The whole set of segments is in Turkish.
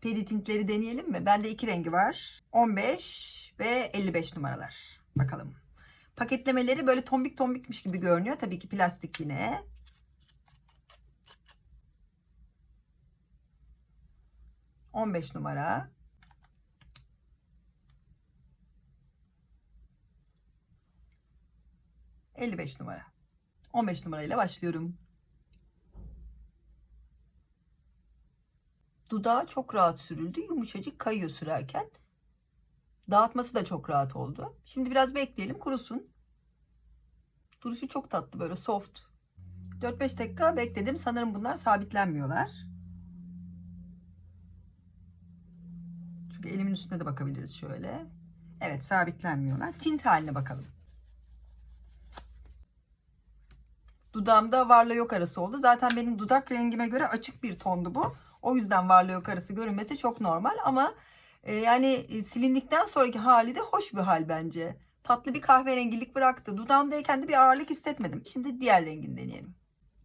Peri tintleri deneyelim mi? Bende iki rengi var. 15 ve 55 numaralar. Bakalım. Paketlemeleri böyle tombik tombikmiş gibi görünüyor. Tabii ki plastik yine. On beş numara. Elli beş numara. On beş numarayla başlıyorum. Dudağı çok rahat sürüldü. Yumuşacık kayıyor sürerken. Dağıtması da çok rahat oldu. Şimdi biraz bekleyelim kurusun. Duruşu çok tatlı böyle soft. 4-5 dakika bekledim. Sanırım bunlar sabitlenmiyorlar. Çünkü elimin üstüne de bakabiliriz şöyle. Evet sabitlenmiyorlar. Tint haline bakalım. Dudağımda varla yok arası oldu. Zaten benim dudak rengime göre açık bir tondu bu. O yüzden varla yok arası görünmesi çok normal ama e, yani e, silindikten sonraki hali de hoş bir hal bence. Tatlı bir kahverengilik bıraktı. Dudağımdayken de bir ağırlık hissetmedim. Şimdi diğer rengini deneyelim.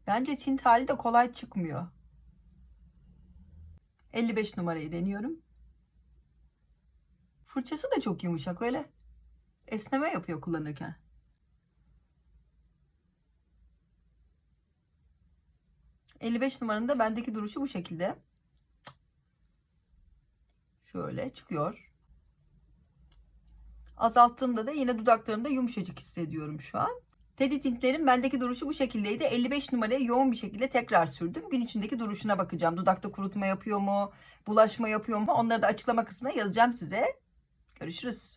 Bence tint hali de kolay çıkmıyor. 55 numarayı deniyorum. Fırçası da çok yumuşak öyle. Esneme yapıyor kullanırken. ...55 numaranın da bendeki duruşu bu şekilde. Şöyle çıkıyor. Azalttığımda da yine dudaklarımda yumuşacık hissediyorum şu an. Teddy tintlerin bendeki duruşu bu şekildeydi. 55 numaraya yoğun bir şekilde tekrar sürdüm. Gün içindeki duruşuna bakacağım. Dudakta kurutma yapıyor mu? Bulaşma yapıyor mu? Onları da açıklama kısmına yazacağım size. Görüşürüz.